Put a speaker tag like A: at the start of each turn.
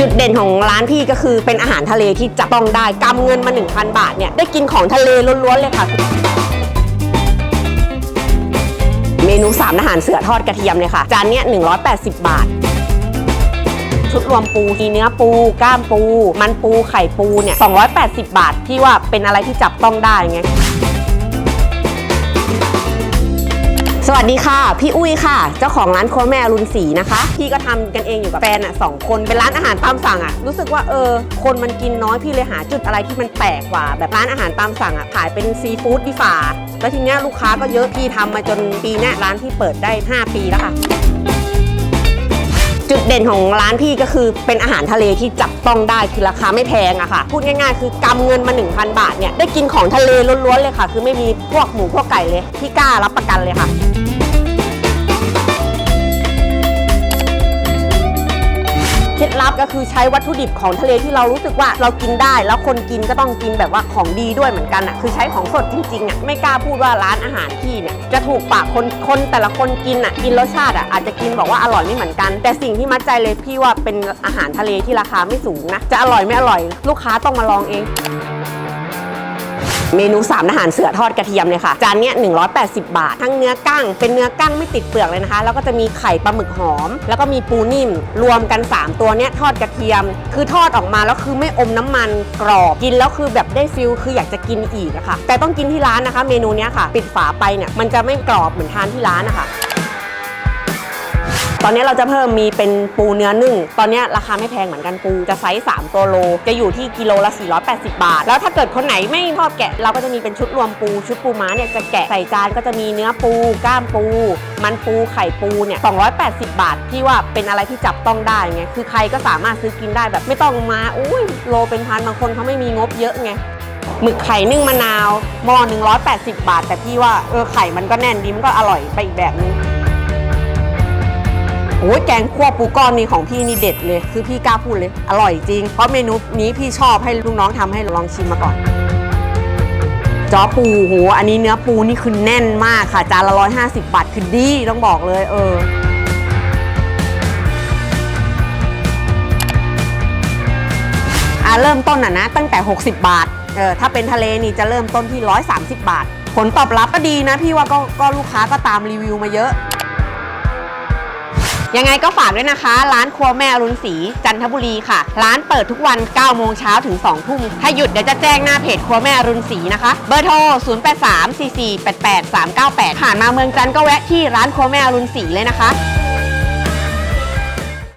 A: จุดเด่นของร้านพี่ก็คือเป็นอาหารทะเลที่จับต้องได้กำเงินมา 1,000 บาทเนี่ยได้กินของทะเลล้วนๆเลยค่ะ เมนูสามอาหารเสือทอดกระเทียมเลยค่ะ จานเนี้ย180 บาท ชุดรวมปูมีเนื้อปูก้ามปู มันปูไข่ปูเนี่ย280 บาท พี่ว่าเป็นอะไรที่จับต้องได้ไง สวัสดีค่ะ พี่อุ้ยค่ะ เจ้าของร้านครัวแม่อรุณศรีนะคะ พี่ก็ทำกันเองอยู่กับแฟนอะสองคนเป็นร้านอาหารตามสั่งอะ รู้สึกว่าเออ คนมันกินน้อยพี่เลยหาจุดอะไรที่มันแปลกกว่า แบบร้านอาหารตามสั่งอะขายเป็นซีฟู้ดดีฝ่าแล้วทีเนี้ยลูกค้าก็เยอะพี่ทำมาจนปีเนี้ยร้านที่เปิดได้ 5 ปีแล้วค่ะ จุดเด่นของร้านพี่ก็คือเป็นอาหารทะเลที่จับต้องได้คือราคาไม่แพงอะค่ะ พูดง่ายๆ คือกำเงินมา 1,000 บาทเนี่ยได้กินของทะเลล้วนๆเลยค่ะ คือไม่มีพวกหมูพวกไก่เลย พี่กล้ารับประกันเลยค่ะ เคล็ดลับก็คือใช้วัตถุดิบของทะเลที่เรารู้สึกว่าเรากินได้ แล้วคนกินก็ต้องกินแบบว่าของดีด้วยเหมือนกันอะคือใช้ของสดจริงๆอะไม่กล้าพูดว่าร้านอาหารที่เนี่ยจะถูกปากคนคนแต่ละคนกินอะกินรสชาติอะอาจจะกินบอกว่าอร่อยไม่เหมือนกัน แต่สิ่งที่มัดใจเลยพี่ว่าเป็นอาหารทะเลที่ราคาไม่สูงนะจะอร่อยไม่อร่อย ลูกค้าต้องมาลองเอง เมนูสามอาหารเสือทอดกระเทียมเลยค่ะ จานเนี้ย180 บาท ทั้งเนื้อกั้ง เป็นเนื้อกั้งไม่ติดเปลือกเลยนะคะ แล้วก็จะมีไข่ปลาหมึกหอม แล้วก็มีปูนิ่ม รวมกัน 3 ตัวเนี้ยทอดกระเทียม คือทอดออกมาแล้วคือไม่อมน้ำมันกรอบ กินแล้วคือแบบได้ฟิลคืออยากจะกินอีกอะค่ะ แต่ต้องกินที่ร้านนะคะ เมนูเนี้ยค่ะ ปิดฝาไปเนี่ยมันจะไม่กรอบเหมือนทานที่ร้านนะคะ ตอนนี้เราจะเพิ่มมีเป็นปูเนื้อนึ่ง ตอนนี้ราคาไม่แพงเหมือนกันปูจะไซส์3ตัวโล จะอยู่ที่กิโลละ 480 บาท แล้วถ้าเกิดคนไหนไม่ชอบแกะ เราก็จะมีเป็นชุดรวมปู ชุดปูม้าเนี่ยจะแกะใส่จานก็จะมีเนื้อปูก้ามปู มันปูไข่ปูเนี่ย280 บาทพี่ว่าเป็นอะไรที่จับต้องได้ไงคือใครก็สามารถซื้อกินได้แบบไม่ต้องมาอุ้ยโลเป็นพันบางคนเขาไม่มีงบเยอะไงหมึกไข่นึ่งมะนาวหม้อ180 บาท แต่พี่ว่าเออไข่มันก็แน่นดีมันก็อร่อยไปอีกแบบนึง โอ้ยแกงคั่วปูก้อนนี่ของพี่นี่เด็ดเลย คือพี่กล้าพูดเลย อร่อยจริง เพราะเมนูนี้พี่ชอบให้ลูกน้องทำให้ลองชิมมาก่อนจอปูโหอันนี้เนื้อปูนี่คือแน่นมากค่ะ จานละร้อยห้าสิบบาทคือดีต้องบอกเลย เอออะเริ่มต้นอะนะ ตั้งแต่ 60 บาทเออถ้าเป็นทะเลนี่จะเริ่มต้นที่ 130 บาท ผลตอบรับก็ดีนะ พี่ว่าก็ก็ลูกค้าก็ตามรีวิวมาเยอะ ยังไงก็ฝากด้วยนะคะ ร้านครัวแม่อรุณศรีจันทบุรีค่ะ ร้านเปิดทุกวัน 9 โมงเช้าถึง 2 ทุ่ม ถ้าหยุดเดี๋ยวจะแจ้งหน้าเพจครัวแม่อรุณศรีนะคะ เบอร์โทร 0834488398 ผ่านมาเมืองจันทร์ก็แวะที่ร้านครัวแม่อรุณศรีเลยนะคะ